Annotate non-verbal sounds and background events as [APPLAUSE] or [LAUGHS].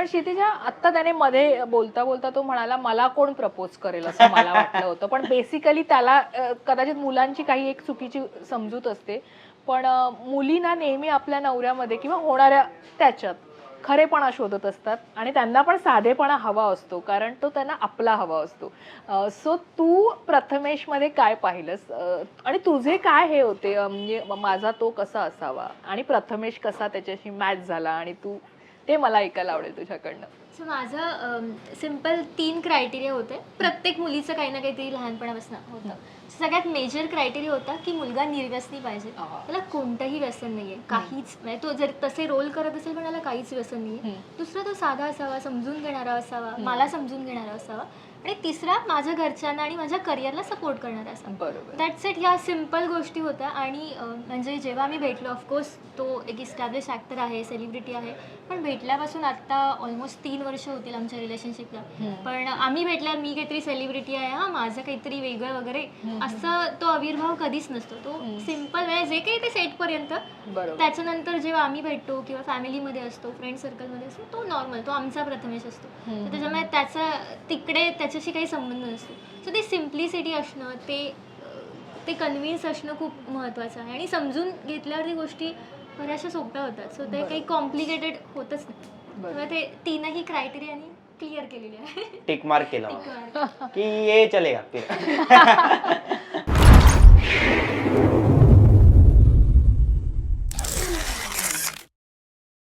पण क्षितिजा आत्ता त्याने मध्ये बोलता बोलता तो म्हणाला मला कोण प्रपोज करेल? असं मला वाटलं होतं. पण बेसिकली त्याला कदाचित मुलांची काही एक चुकीची समजूत असते. पण मुलींना नेहमी आपल्या नवऱ्यामध्ये किंवा होणाऱ्या त्याच्यात खरेपणा शोधत असतात आणि त्यांना पण साधेपणा हवा असतो कारण तो त्यांना आपला हवा असतो. सो तू प्रथमेशमध्ये काय पाहिलंस? आणि तुझे काय हे होते? म्हणजे माझा तो कसा असावा? आणि प्रथमेश कसा त्याच्याशी मॅच झाला? आणि तू ते मला ऐकायला आवडेल तुझ्याकडनं. सो माझं सिंपल तीन क्रायटेरिया होते. प्रत्येक मुलीचं काही ना काहीतरी लहानपणापासून होतं. सगळ्यात मेजर क्रायटेरिया होता की मुलगा निर्व्यसनी पाहिजे. त्याला कोणतंही व्यसन नाहीये. काहीच म्हणजे तो जर तसे रोल करत असेल पण त्याला काहीच व्यसन नाहीये. दुसरा तो साधा असावा समजून घेणारा असावा मला समजून घेणारा असावा. आणि तिसरा माझ्या घरच्यांना आणि माझ्या करिअरला सपोर्ट करणारा असावा बरोबर. दॅट्स इट ह्या सिंपल गोष्टी होत्या आणि अं, म्हणजे जेव्हा आम्ही भेटलो ऑफकोर्स तो एक इस्टॅब्लिश ॲक्टर आहे सेलिब्रिटी आहे पण भेटल्यापासून आत्ता ऑलमोस्ट तीन वर्ष होतील आमच्या रिलेशनशिपला. पण आम्ही भेटल्यावर मी काहीतरी सेलिब्रिटी आहे हा माझं काहीतरी वेगळं वगैरे असं तो आविर्भाव कधीच नसतो. तो. सिंपल म्हणजे जे काही ते सेटपर्यंत बरोबर. त्याच्यानंतर जेव्हा आम्ही भेटतो किंवा फॅमिलीमध्ये असतो फ्रेंड सर्कलमध्ये असतो तो नॉर्मल तो आमचा प्रथमेश असतो. तर त्याच्यामुळे त्याचा तिकडे त्याच्याशी काही संबंध नसतो. सो ती सिम्प्लिसिटी असणं ते ते कन्व्हिन्स असणं खूप महत्त्वाचं आहे. आणि समजून घेतल्यावर ती गोष्टी बऱ्याचशा सोप्या होतात. सो ते. काही कॉम्प्लिकेटेड होतच नाही. ते तीनही क्रायटेरियानी क्लिअर केलेले आहे. टिक मार्क केला. Tick mark. की ये चलेगा फिर. [LAUGHS]